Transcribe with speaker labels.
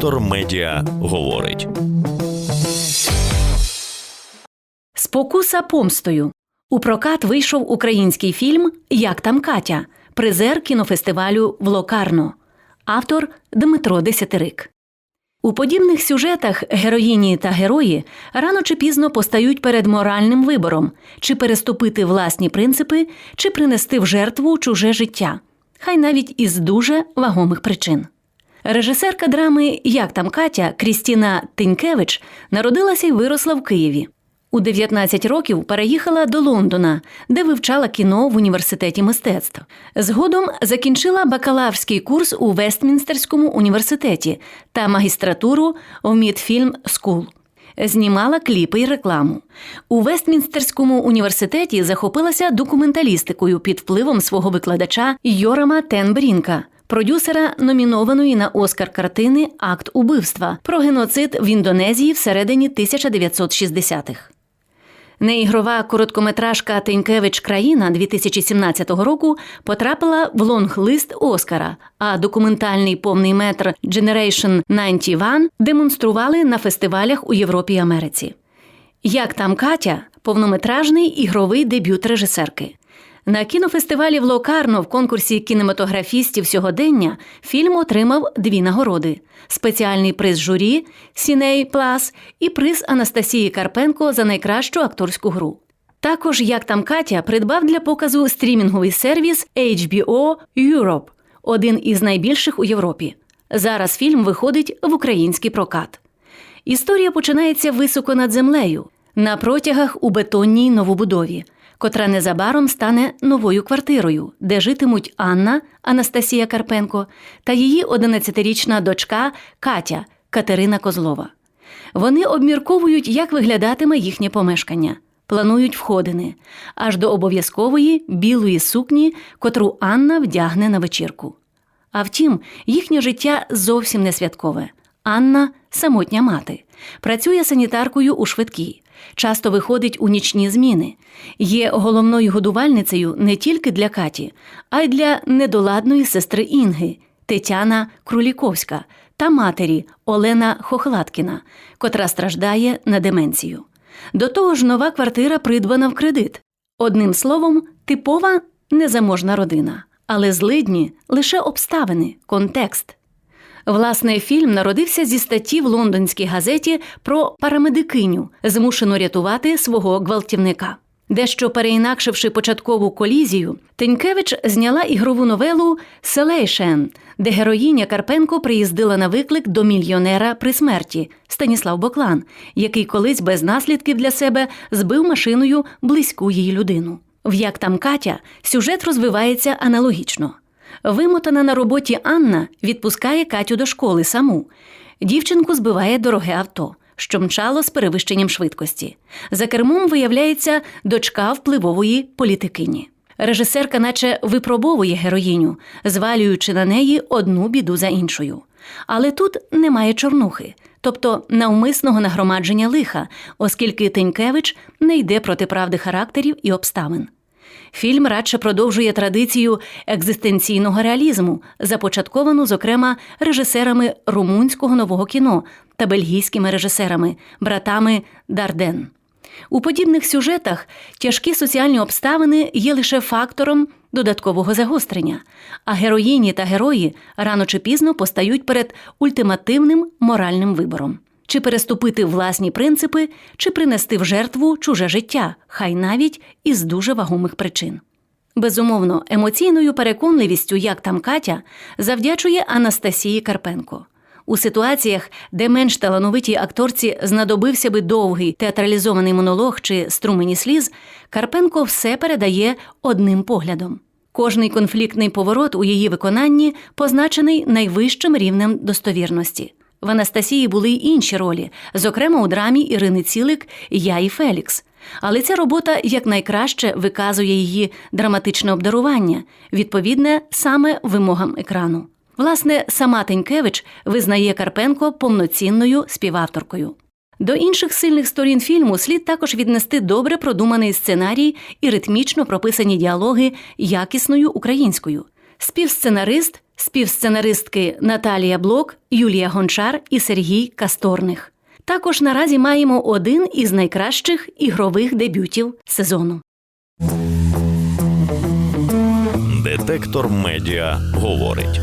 Speaker 1: Вектор Медіа говорить.
Speaker 2: Спокуса помстою. У прокат вийшов український фільм Як там Катя, призер кінофестивалю в Локарно. Автор Дмитро Десятирик. У подібних сюжетах героїні та герої рано чи пізно постають перед моральним вибором чи переступити власні принципи, чи принести в жертву чуже життя, хай навіть із дуже вагомих причин. Режисерка драми Як там Катя Крістіна Тинькевич народилася і виросла в Києві. У 19 років переїхала до Лондона, де вивчала кіно в університеті мистецтв. Згодом закінчила бакалаврський курс у Вестмінстерському університеті та магістратуру в Мідфільм Скул. Знімала кліпи й рекламу. У Вестмінстерському університеті захопилася документалістикою під впливом свого викладача Йорама Тенбрінка, продюсера номінованої на Оскар картини Акт убивства про геноцид в Індонезії всередині 1960-х. Неігрова короткометражка Тенькевич Країна 2017 року потрапила в лонг-лист Оскара, а документальний повний метр Generation 91 демонстрували на фестивалях у Європі й Америці. Як там Катя повнометражний ігровий дебют режисерки. На кінофестивалі в Локарно в конкурсі кінематографістів сьогодення фільм отримав дві нагороди: спеціальний приз журі Сіней Плас і приз Анастасії Карпенко за найкращу акторську гру. Також як там Катя придбав для показу стрімінговий сервіс HBO Europe, один із найбільших у Європі. Зараз фільм виходить в український прокат. Історія починається високо над землею, на протягах у бетонній новобудові котра незабаром стане новою квартирою, де житимуть Анна Анастасія Карпенко та її 11-річна дочка Катя Катерина Козлова. Вони обмірковують, як виглядатиме їхнє помешкання, планують входини аж до обов'язкової білої сукні, котру Анна вдягне на вечірку. А втім, їхнє життя зовсім не святкове. Анна самотня мати, працює санітаркою у швидкій, часто виходить у нічні зміни, є головною годувальницею не тільки для Каті, а й для недоладної сестри Інги Тетяна Круліковська та матері Олена Хохлаткіна, котра страждає на деменцію. До того ж, нова квартира придбана в кредит. Одним словом, типова незаможна родина, але злидні лише обставини, контекст. Власне, фільм народився зі статті в лондонській газеті про парамедикиню, змушену рятувати свого гвалтівника. Дещо переінакшивши початкову колізію, Тенькевич зняла ігрову новелу Селейшен, де героїня Карпенко приїздила на виклик до мільйонера при смерті Станіслав Боклан, який колись без наслідків для себе збив машиною близьку її людину. В як там Катя сюжет розвивається аналогічно. Вимотана на роботі Анна відпускає Катю до школи саму. Дівчинку збиває дороге авто, що мчало з перевищенням швидкості. За кермом виявляється дочка впливової політикині. Режисерка, наче випробовує героїню, звалюючи на неї одну біду за іншою. Але тут немає чорнухи, тобто навмисного нагромадження лиха, оскільки Тенькевич не йде проти правди характерів і обставин. Фільм радше продовжує традицію екзистенційного реалізму, започатковану, зокрема, режисерами румунського нового кіно та бельгійськими режисерами, братами Дарден. У подібних сюжетах тяжкі соціальні обставини є лише фактором додаткового загострення, а героїні та герої рано чи пізно постають перед ультимативним моральним вибором чи переступити власні принципи, чи принести в жертву чуже життя, хай навіть із дуже вагомих причин. Безумовно, емоційною переконливістю, як там Катя, завдячує Анастасії Карпенко. У ситуаціях, де менш талановитій акторці знадобився би довгий театралізований монолог чи струмені сліз, Карпенко все передає одним поглядом. Кожний конфліктний поворот у її виконанні позначений найвищим рівнем достовірності. В Анастасії були й інші ролі, зокрема у драмі Ірини Цілик Я і Фелікс. Але ця робота якнайкраще виказує її драматичне обдарування, відповідне саме вимогам екрану. Власне, сама Тенькевич визнає Карпенко повноцінною співавторкою. До інших сильних сторін фільму слід також віднести добре продуманий сценарій і ритмічно прописані діалоги якісною українською. Співсценарист, співсценаристки Наталія Блок, Юлія Гончар і Сергій Касторних. Також наразі маємо один із найкращих ігрових дебютів сезону.
Speaker 1: Детектор медіа говорить.